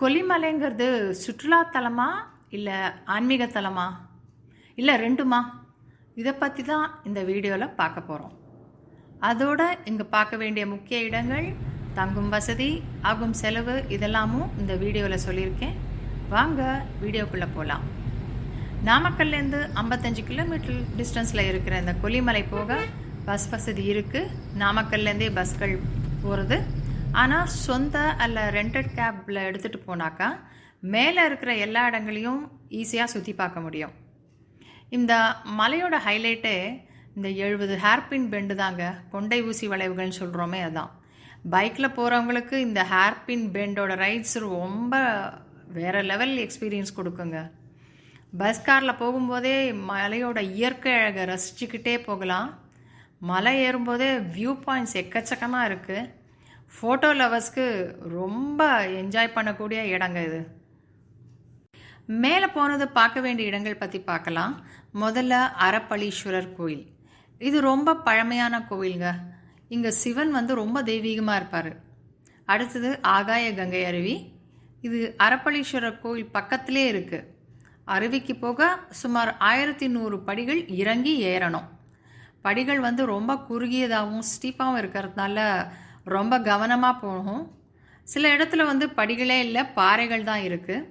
கொல்லிமலைங்கிறது சுற்றுலாத்தலமா இல்லை ஆன்மீகத்தலமா? இல்லை ரெண்டுமா? இதை பற்றி தான் இந்த வீடியோவில் பார்க்க போகிறோம் அதோட இங்கே பார்க்க வேண்டிய முக்கிய இடங்கள் தங்கும் வசதி ஆகும் செலவு இதெல்லாமும் இந்த வீடியோவில் சொல்லியிருக்கேன். வாங்க வீடியோக்குள்ளே போகலாம் நாமக்கல்லேருந்து ஐம்பத்தஞ்சு கிலோமீட்டர் டிஸ்டன்ஸில் இருக்கிற இந்த கொல்லிமலை போக பஸ் வசதி இருக்குது நாமக்கல்லேருந்தே பஸ்கள் போகிறது ஆனால் சொந்த அல்ல ரெண்டட் கேப்பில் எடுத்துகிட்டு போனாக்கா மேலே இருக்கிற எல்லா இடங்களையும் ஈஸியாக சுற்றி பார்க்க முடியும். இந்த மலையோட ஹைலைட்டே இந்த எழுபது ஹேர்பின் பெண்டு தாங்க. கொண்டை ஊசி வளைவுகள்னு சொல்கிறோமே அதான். பைக்கில் போகிறவங்களுக்கு இந்த ஹேர்பின் பெண்டோட ரைட்ஸ் ரொம்ப வேறு லெவல் எக்ஸ்பீரியன்ஸ் கொடுக்குங்க. பஸ் காரில் போகும்போதே மலையோட இயற்கை அழகை ரசிச்சுக்கிட்டே போகலாம். மலை ஏறும்போதே வியூ பாயிண்ட்ஸ் எக்கச்சக்கமாக இருக்குது ஃபோட்டோ லவர்ஸ்க்கு ரொம்ப என்ஜாய் பண்ணக்கூடிய இடங்க இது. மேலே போனது பார்க்க வேண்டிய இடங்கள் பற்றி பார்க்கலாம். முதல்ல அரப்பளீஸ்வரர் கோயில். இது ரொம்ப பழமையான கோயிலுங்க. இங்கே சிவன் வந்து ரொம்ப தெய்வீகமாக இருப்பார். அடுத்தது ஆகாய கங்கை அருவி. இது அரப்பளீஸ்வரர் கோயில் பக்கத்திலே இருக்குது அருவிக்கு போக சுமார் ஆயிரத்தி நூறு படிகள் இறங்கி ஏறணும். படிகள் வந்து ரொம்ப குறுகியதாகவும் ஸ்டீப்பாகவும் இருக்கிறதுனால ரொம்ப கவனமாக போகும் சில இடத்துல வந்து படிகளே இல்லை பாறைகள் தான் இருக்குது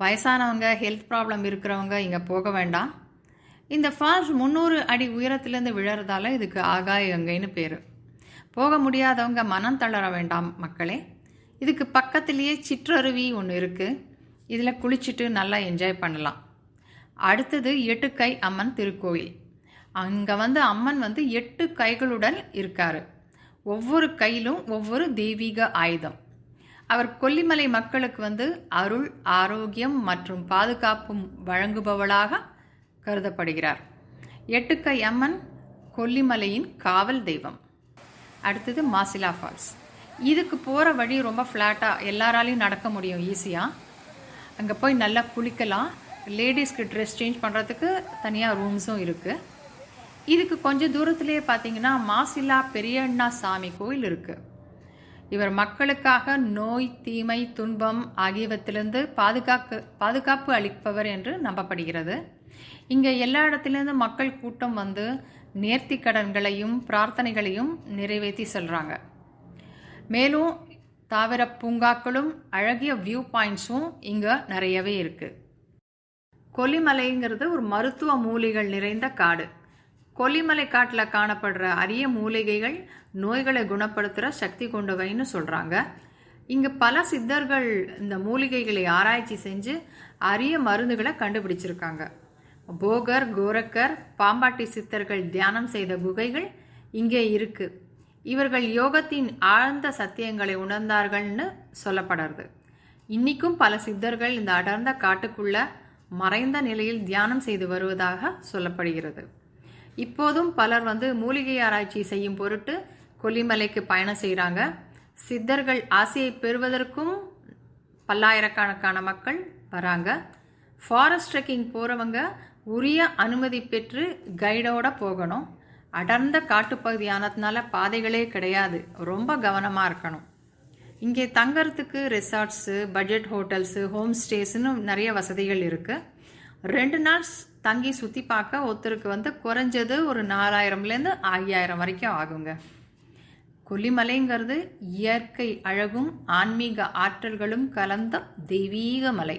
வயசானவங்க ஹெல்த் ப்ராப்ளம் இருக்கிறவங்க இங்கே போக வேண்டாம். இந்த ஃபால்ஸ் முந்நூறு அடி உயரத்துலேருந்து விழறதால இதுக்கு ஆகாய கங்கைன்னு பேர். போக முடியாதவங்க மனம் தளர வேண்டாம் மக்களே. இதுக்கு பக்கத்துலேயே சிற்றருவி ஒன்று இருக்குது இதில் குளிச்சுட்டு நல்லா என்ஜாய் பண்ணலாம். அடுத்தது எட்டுக்கை அம்மன் திருக்கோயில் அங்கே வந்து அம்மன் வந்து எட்டு கைகளுடன் இருக்கார். ஒவ்வொரு கையிலும் ஒவ்வொரு தெய்வீக ஆயுதம். அவர் கொல்லிமலை மக்களுக்கு வந்து அருள் ஆரோக்கியம் மற்றும் பாதுகாப்பும் வழங்குபவளாக கருதப்படுகிறார். எட்டுக்கை அம்மன் கொல்லிமலையின் காவல் தெய்வம். அடுத்தது மாசிலா ஃபால்ஸ். இதுக்கு போகிற வழி ரொம்ப ஃப்ளாட்டாக எல்லாராலையும் நடக்க முடியும் ஈஸியாக அங்கே போய் நல்லா குளிக்கலாம். லேடிஸ்க்கு ட்ரெஸ் சேஞ்ச் பண்ணுறதுக்கு தனியாக ரூம்ஸும் இருக்குது இதுக்கு கொஞ்சம் தூரத்திலேயே பார்த்தீங்கன்னா மாசிலா பெரியண்ணா சாமி கோயில் இருக்குது இவர் மக்களுக்காக நோய் தீமை துன்பம் ஆகியவற்றிலிருந்து பாதுகாக்க பாதுகாப்பு அளிப்பவர் என்று நம்பப்படுகிறது. இங்கே எல்லா இடத்துலேருந்து மக்கள் கூட்டம் வந்து நேர்த்தி கடன்களையும் பிரார்த்தனைகளையும் நிறைவேற்றி செல்கிறாங்க மேலும் தாவர பூங்காக்களும் அழகிய வியூ பாயிண்ட்ஸும் இங்கே நிறையவே இருக்குது கொல்லிமலைங்கிறது ஒரு மருத்துவ மூலிகள் நிறைந்த காடு. கொல்லிமலை காட்டில் காணப்படுற அரிய மூலிகைகள் நோய்களை குணப்படுத்துகிற சக்தி கொண்டவைன்னு சொல்கிறாங்க இங்கே பல சித்தர்கள் இந்த மூலிகைகளை ஆராய்ச்சி செஞ்சு அரிய மருந்துகளை கண்டுபிடிச்சிருக்காங்க. போகர் கோரக்கர் பாம்பாட்டி சித்தர்கள் தியானம் செய்த குகைகள் இங்கே இருக்குது இவர்கள் யோகத்தின் ஆழ்ந்த சத்தியங்களை உணர்ந்தார்கள்னு சொல்லப்படுறது. இன்றைக்கும் பல சித்தர்கள் இந்த அடர்ந்த காட்டுக்குள்ள மறைந்த நிலையில் தியானம் செய்து வருவதாக சொல்லப்படுகிறது. இப்போதும் பலர் வந்து மூலிகை ஆராய்ச்சி செய்யும் பொருட்டு கொல்லிமலைக்கு பயணம் செய்கிறாங்க சித்தர்கள் ஆசையை பெறுவதற்கும் பல்லாயிரக்கணக்கான மக்கள் வராங்க. ஃபாரஸ்ட் ட்ரெக்கிங் போகிறவங்க உரிய அனுமதி பெற்று கைடோட போகணும். அடர்ந்த காட்டுப்பகுதியானதுனால பாதைகளே கிடையாது. ரொம்ப கவனமாக இருக்கணும். இங்கே தங்கறதுக்கு ரெசார்ட்ஸு பட்ஜெட் ஹோட்டல்ஸு ஹோம் ஸ்டேஸ்னு நிறைய வசதிகள் இருக்குது ரெண்டு நாள் தங்கி சுற்றி பார்க்க ஒருத்தருக்கு வந்து குறைஞ்சது ஒரு நாலாயிரம்லேருந்து ஐயாயிரம் வரைக்கும் ஆகுங்க. கொல்லிமலைங்கிறது இயற்கை அழகும் ஆன்மீக ஆற்றல்களும் கலந்த தெய்வீக மலை.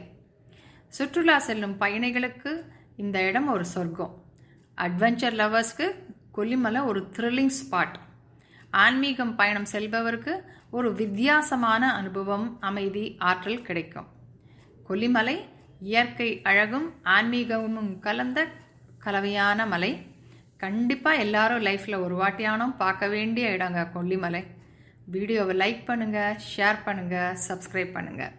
சுற்றுலா செல்லும் பயணிகளுக்கு இந்த இடம் ஒரு சொர்க்கம். அட்வென்ச்சர் லவர்ஸ்க்கு கொல்லிமலை ஒரு த்ரில்லிங் ஸ்பாட் ஆன்மீகம் பயணம் செல்பவருக்கு ஒரு வித்தியாசமான அனுபவம் அமைதி ஆற்றல் கிடைக்கும். கொல்லிமலை இயற்கை அழகும் ஆன்மீகமும் கலந்த கலவையான மலை. கண்டிப்பாக எல்லாரும் லைஃப்பில் ஒரு வாட்டியானும் பார்க்க வேண்டிய இடங்க கொல்லிமலை. வீடியோவை லைக் பண்ணுங்கள் ஷேர் பண்ணுங்கள் சப்ஸ்கிரைப் பண்ணுங்கள்